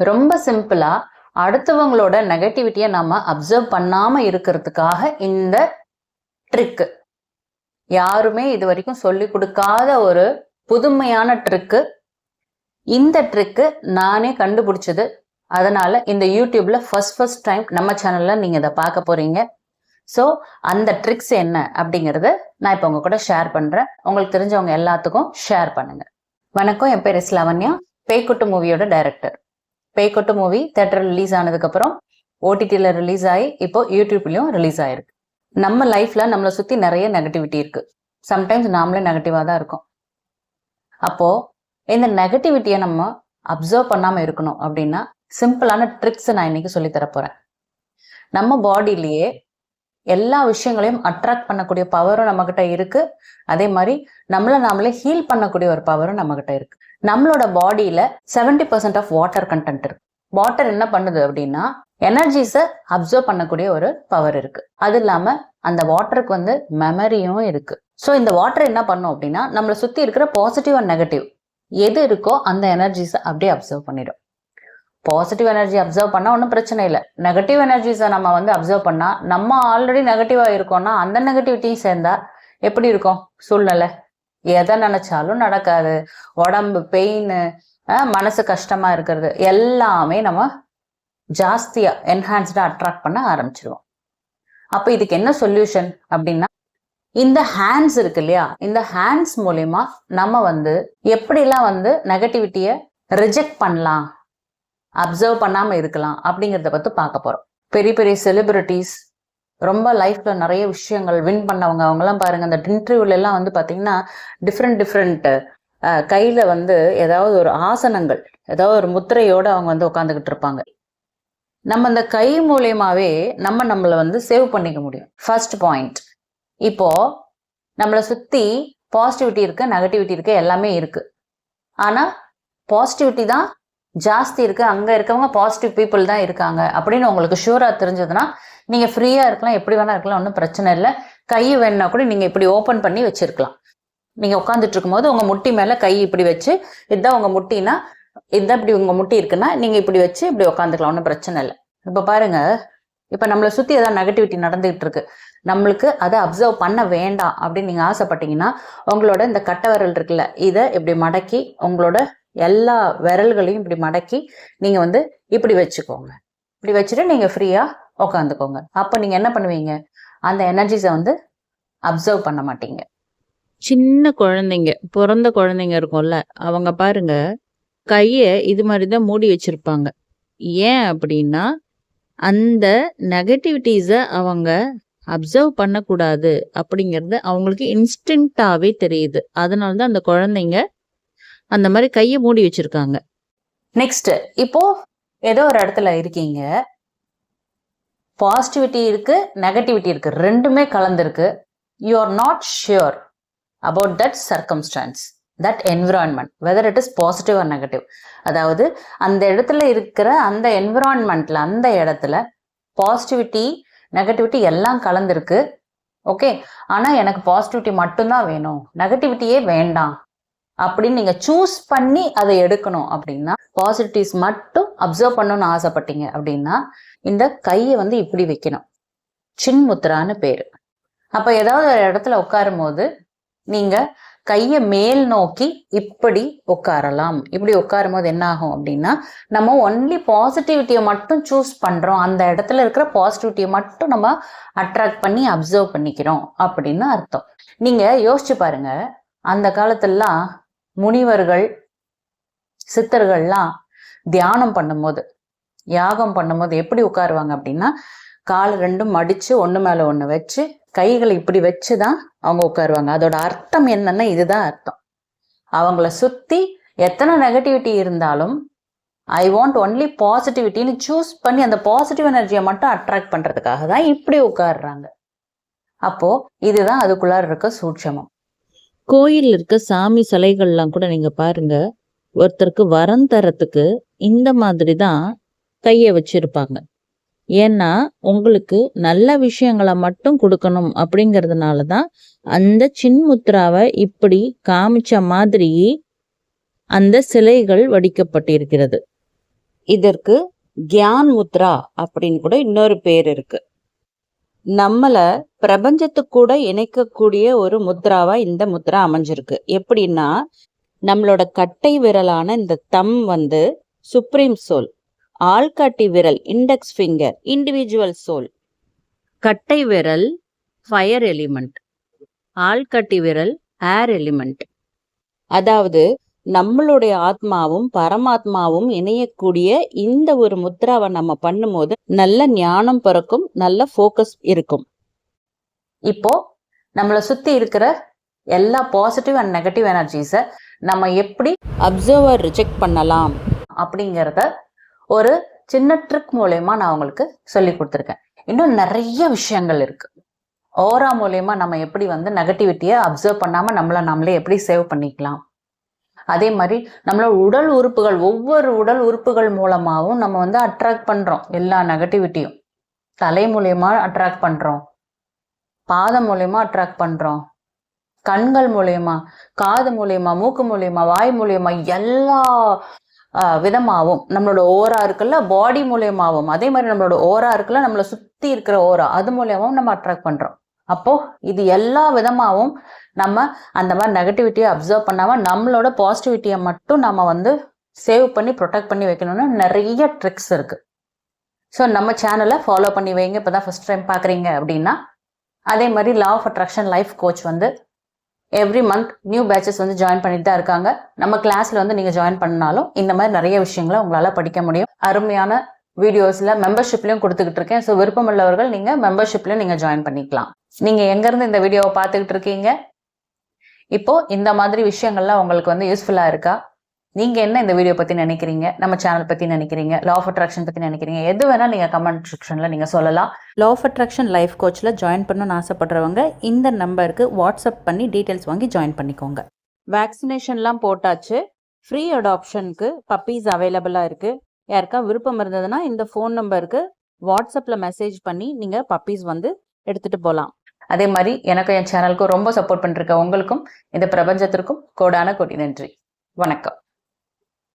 ரொம்ப சிம்பிளா அடுத்தவங்களோட நெகட்டிவிட்டியை நம்ம அப்சர்வ் பண்ணாம இருக்கிறதுக்காக இந்த ட்ரிக்கு யாருமே இது வரைக்கும் சொல்லி கொடுக்காத ஒரு புதுமையான ட்ரிக்கு இந்த ட்ரிக்கு நானே கண்டுபிடிச்சது. அதனால இந்த யூடியூப்ல ஃபர்ஸ்ட் ஃபர்ஸ்ட் டைம் நம்ம சேனல்ல நீங்க இதை பார்க்க போறீங்க. ஸோ அந்த ட்ரிக்ஸ் என்ன அப்படிங்கிறத நான் இப்போ உங்க கூட ஷேர் பண்றேன். உங்களுக்கு தெரிஞ்சவங்க எல்லாத்துக்கும் ஷேர் பண்ணுங்க. வணக்கம் என் பேர் இஸ்லாவன்யா பேய்க்குட்டு மூவியோட டைரக்டர் பேய்கொட்டு மூவி தேட்டர் ரிலீஸ் ஆனதுக்கு அப்புறம் ஓடிடியில் ரிலீஸ் ஆகி இப்போ யூடியூப்லயும் ரிலீஸ் ஆயிருக்கு. நம்ம லைஃப்ல நம்மளை சுத்தி நிறைய நெகட்டிவிட்டி இருக்கு. சம்டைம்ஸ் நாமளே நெகட்டிவா தான் இருக்கும். அப்போ இந்த நெகட்டிவிட்டியை நம்ம அப்சர்வ் பண்ணாம இருக்கணும் அப்படின்னா சிம்பிளான ட்ரிக்ஸ் நான் இன்னைக்கு சொல்லி தரப்போறேன் நம்ம பாடியிலேயே எல்லா விஷயங்களையும் அட்ராக்ட் பண்ணக்கூடிய பவரும் நம்மகிட்ட இருக்கு. அதே மாதிரி நம்மள நாமளே ஹீல் பண்ணக்கூடிய ஒரு பவரும் நம்மகிட்ட இருக்கு. நம்மளோட பாடியில 70% பர்சன்ட் ஆஃப் வாட்டர் கண்டென்ட் இருக்கு. வாட்டர் என்ன பண்ணுது அப்படின்னா எனர்ஜிஸை அப்சர்வ் பண்ணக்கூடிய ஒரு பவர் இருக்கு. அது இல்லாம அந்த வாட்டருக்கு வந்து மெமரியும் இருக்கு. ஸோ இந்த வாட்டர் என்ன பண்ணும் அப்படின்னா நம்மளை சுத்தி இருக்கிற பாசிட்டிவ் அண்ட் நெகட்டிவ் எது இருக்கோ அந்த எனர்ஜிஸை அப்படியே அப்சர்வ் பண்ணிடும். பாசிட்டிவ் எனர்ஜி அப்சர்வ் பண்ணால் ஒன்றும் பிரச்சனை இல்லை. நெகட்டிவ் எனர்ஜிஸை நம்ம வந்து அப்சர்வ் பண்ணால் நம்ம ஆல்ரெடி நெகட்டிவாக இருக்கோம்னா அந்த நெகட்டிவிட்டியும் சேர்ந்தா எப்படி இருக்கும்? சூழ்நிலை. எதை நினைச்சாலும் நடக்காது. உடம்பு பெயின் மனசு கஷ்டமா இருக்கிறது. எல்லாமே நம்ம ஜாஸ்தியா என்ஹான்ஸ்டா அட்ராக்ட் பண்ண ஆரம்பிச்சிருவோம். அப்ப இதுக்கு என்ன சொல்யூஷன் அப்படின்னா இந்த ஹேண்ட்ஸ் இருக்கு இல்லையா? இந்த ஹேண்ட்ஸ் மூலயமா நம்ம வந்து எப்படிலாம் வந்து நெகட்டிவிட்டிய ரிஜெக்ட் பண்ணலாம்? அப்சர்வ் பண்ணாமல் இருக்கலாம் அப்படிங்கிறத பற்றி பார்க்க போகிறோம் பெரிய பெரிய செலிபிரிட்டிஸ் ரொம்ப லைஃப்ல நிறைய விஷயங்கள் வின் பண்ணவங்க அவங்கெல்லாம் பாருங்க அந்த இன்டர்வியூல எல்லாம் வந்து பார்த்திங்கன்னா டிஃப்ரெண்ட் டிஃப்ரெண்ட் கையில வந்து ஏதாவது ஒரு ஆசனங்கள் ஏதாவது ஒரு முத்திரையோடு அவங்க வந்து உட்காந்துக்கிட்டு இருப்பாங்க. நம்ம அந்த கை மூலயமாவே நம்ம நம்மளை வந்து சேவ் பண்ணிக்க முடியும். ஃபர்ஸ்ட் பாயிண்ட் இப்போ நம்மளை சுற்றி பாசிட்டிவிட்டி இருக்கு நெகட்டிவிட்டி இருக்கு எல்லாமே இருக்கு. ஆனால் பாசிட்டிவிட்டி தான் ஜாஸ்தி இருக்குது அங்கே இருக்கவங்க பாசிட்டிவ் பீப்புள் தான் இருக்காங்க. அப்படின்னு உங்களுக்கு ஷூராக தெரிஞ்சதுன்னா நீங்கள் ஃப்ரீயாக இருக்கலாம் எப்படி வேணால் இருக்கலாம் ஒன்றும் பிரச்சனை இல்லை. கை வேணுன்னா கூட நீங்கள் இப்படி ஓப்பன் பண்ணி வச்சிருக்கலாம். நீங்கள் உட்காந்துட்டு இருக்கும்போது உங்கள் முட்டி மேலே கை இப்படி வச்சு இதுதான் உங்கள் முட்டினா இதுதான் இப்படி உங்கள் முட்டி இருக்குன்னா நீங்கள் இப்படி வச்சு இப்படி உட்காந்துக்கலாம் ஒன்றும் பிரச்சனை இல்லை. இப்போ பாருங்கள் இப்போ நம்மளை சுற்றி ஏதாவது நெகட்டிவிட்டி நடந்துகிட்டு இருக்கு. நம்மளுக்கு அதை அப்சர்வ் பண்ண வேண்டாம் அப்படின்னு நீங்கள் ஆசைப்பட்டீங்கன்னா உங்களோட இந்த கட்டை விரல் இருக்குல்ல இதை இப்படி மடக்கி உங்களோட எல்லா விரல்களையும் இப்படி மடக்கி நீங்கள் வந்து இப்படி வச்சுக்கோங்க. இப்படி வச்சுட்டு நீங்கள் ஃப்ரீயாக உட்காந்துக்கோங்க அப்போ நீங்கள் என்ன பண்ணுவீங்க? அந்த எனர்ஜிஸை வந்து அப்சர்வ் பண்ண மாட்டீங்க. சின்ன குழந்தைங்க பிறந்த குழந்தைங்க இருக்கும்ல அவங்க பாருங்க கையை இது மாதிரி தான் மூடி வச்சிருப்பாங்க. ஏன் அப்படின்னா அந்த நெகட்டிவிட்டிஸை அவங்க அப்சர்வ் பண்ணக்கூடாது அப்படிங்கிறது அவங்களுக்கு இன்ஸ்டன்ட்டாகவே தெரியுது. அதனால தான் அந்த குழந்தைங்க அந்த மாதிரி கையை மூடி வச்சிருக்காங்க. நெக்ஸ்ட் இப்போ ஏதோ ஒரு இடத்துல இருக்கீங்க. பாசிட்டிவிட்டி இருக்கு நெகட்டிவிட்டி இருக்கு. ரெண்டுமே கலந்துருக்கு. You are not sure about that circumstance that environment whether it is positive or negative அதாவது அந்த இடத்துல இருக்கிற அந்த என்விரான்மெண்ட்ல அந்த இடத்துல பாசிட்டிவிட்டி நெகட்டிவிட்டி எல்லாம் கலந்துருக்கு. ஓகே ஆனால் எனக்கு பாசிட்டிவிட்டி மட்டும்தான் வேணும். நெகட்டிவிட்டியே வேண்டாம். அப்படின்னு நீங்க சூஸ் பண்ணி அதை எடுக்கணும் அப்படின்னா பாசிட்டிவ்ஸ் மட்டும் அப்சர்வ் பண்ணணும்னு ஆசைப்பட்டீங்க அப்படின்னா இந்த கையை வந்து இப்படி வைக்கணும். சின்முத்ரான்னு பேரு. அப்ப ஏதாவது ஒரு இடத்துல உட்காரும் போது நீங்க கையை மேல் நோக்கி இப்படி உட்காரலாம். இப்படி உட்காரும் போது என்ன ஆகும் அப்படின்னா நம்ம ஒன்லி பாசிட்டிவிட்டியை மட்டும் சூஸ் பண்றோம். அந்த இடத்துல இருக்கிற பாசிட்டிவிட்டியை மட்டும் நம்ம அட்ராக்ட் பண்ணி அப்சர்வ் பண்ணிக்கிறோம் அப்படின்னு அர்த்தம். நீங்க யோசிச்சு பாருங்க அந்த காலத்துலலாம் முனிவர்கள் சித்தர்கள்லாம் தியானம் பண்ணும்போது யாகம் பண்ணும்போது எப்படி உட்காருவாங்க அப்படின்னா கால் ரெண்டும் மடித்து ஒன்று மேலே ஒன்று வச்சு கைகளை இப்படி வச்சு தான் அவங்க உட்காருவாங்க. அதோட அர்த்தம் என்னன்னா இதுதான் அர்த்தம். அவங்கள சுற்றி எத்தனை நெகட்டிவிட்டி இருந்தாலும் ஐ வாண்ட் ஒன்லி பாசிட்டிவிட்டின்னு சூஸ் பண்ணி அந்த பாசிட்டிவ் எனர்ஜியை மட்டும் அட்ராக்ட் பண்ணுறதுக்காக தான் இப்படி உட்காருறாங்க. அப்போது இதுதான் அதுக்குள்ளார இருக்க சூட்சமம். கோயில் இருக்க சாமி சிலைகள்லாம் கூட நீங்க பாருங்க. ஒருத்தருக்கு வரம் தரத்துக்கு இந்த மாதிரி தான் கையை வச்சிருப்பாங்க. ஏன்னா உங்களுக்கு நல்ல விஷயங்களை மட்டும் கொடுக்கணும் அப்படிங்கிறதுனால தான் அந்த சின்முத்ராவை இப்படி காமிச்ச மாதிரி அந்த சிலைகள் வடிக்கப்பட்டிருக்கிறது. இதற்கு கியான் முத்ரா அப்படின்னு கூட இன்னொரு பேர் இருக்கு. நம்மளை பிரபஞ்சத்துக்கூட கூட இணைக்கக்கூடிய ஒரு முத்ராவா இந்த முத்ரா அமைஞ்சிருக்கு. எப்படின்னா நம்மளோட கட்டை விரலான இந்த தம் வந்து சுப்ரீம் சோல் ஆள்காட்டி விரல் இண்டெக்ஸ் ஃபிங்கர் இண்டிவிஜுவல் சோல். கட்டை விரல் ஃபயர் எலிமெண்ட் ஆள்காட்டி விரல் ஏர் எலிமெண்ட் அதாவது நம்மளுடைய ஆத்மாவும் பரமாத்மாவும் இணையக்கூடிய இந்த ஒரு முத்ராவை நம்ம பண்ணும்போது நல்ல ஞானம் பிறக்கும் நல்ல ஃபோக்கஸ் இருக்கும். இப்போ நம்மளை சுத்தி இருக்கிற எல்லா பாசிட்டிவ் அண்ட் நெகட்டிவ் எனர்ஜிஸை நம்ம எப்படி அப்சர்வர் ரிஜெக்ட் பண்ணலாம் அப்படிங்கிறத ஒரு சின்ன ட்ரிக் மூலயமா நான் உங்களுக்கு சொல்லி கொடுத்துருக்கேன். இன்னும் நிறைய விஷயங்கள் இருக்கு. ஓரா மூலயமா நம்ம எப்படி வந்து நெகட்டிவிட்டியை அப்சர்வ் பண்ணாமல் நம்மளை நம்மளே எப்படி சேவ் பண்ணிக்கலாம்? அதே மாதிரி நம்மளோட உடல் உறுப்புகள் ஒவ்வொரு உடல் உறுப்புகள் மூலமாகவும் நம்ம வந்து அட்ராக்ட் பண்ணுறோம் எல்லா நெகட்டிவிட்டியும் தலை மூலயமா அட்ராக்ட் பண்ணுறோம் பாதம் மூலயமா அட்ராக்ட் பண்ணுறோம் கண்கள் மூலயமா காது மூலயமா மூக்கு மூலயமா வாய் மூலயமா எல்லா விதமாகவும் நம்மளோட ஓரா இருக்குல்ல பாடி மூலயமாவும். அதே மாதிரி நம்மளோட ஓரா இருக்குல்ல நம்மளை சுற்றி இருக்கிற ஓரா அது மூலயமாவும் நம்ம அட்ராக்ட் பண்ணுறோம் அப்போ இது எல்லா விதமாகவும் நம்ம அந்த மாதிரி நெகட்டிவிட்டியை அப்சர்வ் பண்ணாமல் நம்மளோட பாசிட்டிவிட்டியை மட்டும் நம்ம வந்து சேவ் பண்ணி ப்ரொடெக்ட் பண்ணி வைக்கணும்னு நிறைய ட்ரிக்ஸ் இருக்கு. ஸோ நம்ம சேனலை ஃபாலோ பண்ணி வைங்க. இப்போ தான் ஃபர்ஸ்ட் டைம் பார்க்குறீங்க அப்படின்னா அதே மாதிரி law of attraction life coach வந்து எவ்ரி மந்த் நியூ பேட்சஸ் வந்து ஜாயின் பண்ணிட்டு தான் இருக்காங்க. நம்ம கிளாஸில் வந்து நீங்கள் ஜாயின் பண்ணாலும் இந்த மாதிரி நிறைய விஷயங்களை உங்களால் படிக்க முடியும். அருமையான வீடியோஸில் மெம்பர்ஷிப்லையும் கொடுத்துக்கிட்டு இருக்கேன் ஸோ விருப்பமுள்ளவர்கள் நீங்கள் மெம்பர்ஷிப்லையும் நீங்கள் ஜாயின் பண்ணிக்கலாம். நீங்கள் எங்கேருந்து இந்த வீடியோவை பார்த்துக்கிட்டு இருக்கீங்க இப்போ இந்த மாதிரி விஷயங்கள்லாம் உங்களுக்கு வந்து யூஸ்ஃபுல்லாக இருக்கா? நீங்கள் என்ன இந்த வீடியோ பற்றி நினைக்கிறீங்க? நம்ம சேனல் பற்றி நினைக்கிறீங்க? லா ஆஃப் அட்ராக்ஷன் பற்றி நினைக்கிறீங்க? எது வேணால் நீங்கள் கமெண்ட் செக்ஷனில் நீங்கள் சொல்லலாம். லா ஆஃப் அட்ராக்ஷன் லைஃப் கோச்சில் ஜாயின் பண்ணணும்னு ஆசைப்படுறவங்க இந்த நம்பருக்கு வாட்ஸ்அப் பண்ணி டீட்டெயில்ஸ் வாங்கி ஜாயின் பண்ணிக்கோங்க. வேக்சினேஷன்லாம் போட்டாச்சு. ஃப்ரீ அடாப்ஷனுக்கு பப்பீஸ் அவைலபிளாக இருக்குது யாருக்கா விருப்பம் இருந்ததுன்னா இந்த ஃபோன் நம்பருக்கு வாட்ஸ்அப்பில் மெசேஜ் பண்ணி நீங்கள் பப்பீஸ் வந்து எடுத்துகிட்டு போகலாம் அதே மாதிரி எனக்கும் என் சேனலுக்கும் ரொம்ப சப்போர்ட் பண்ணிருக்க உங்களுக்கும் இந்த பிரபஞ்சத்திற்கும் கோடான கோடி நன்றி. வணக்கம்.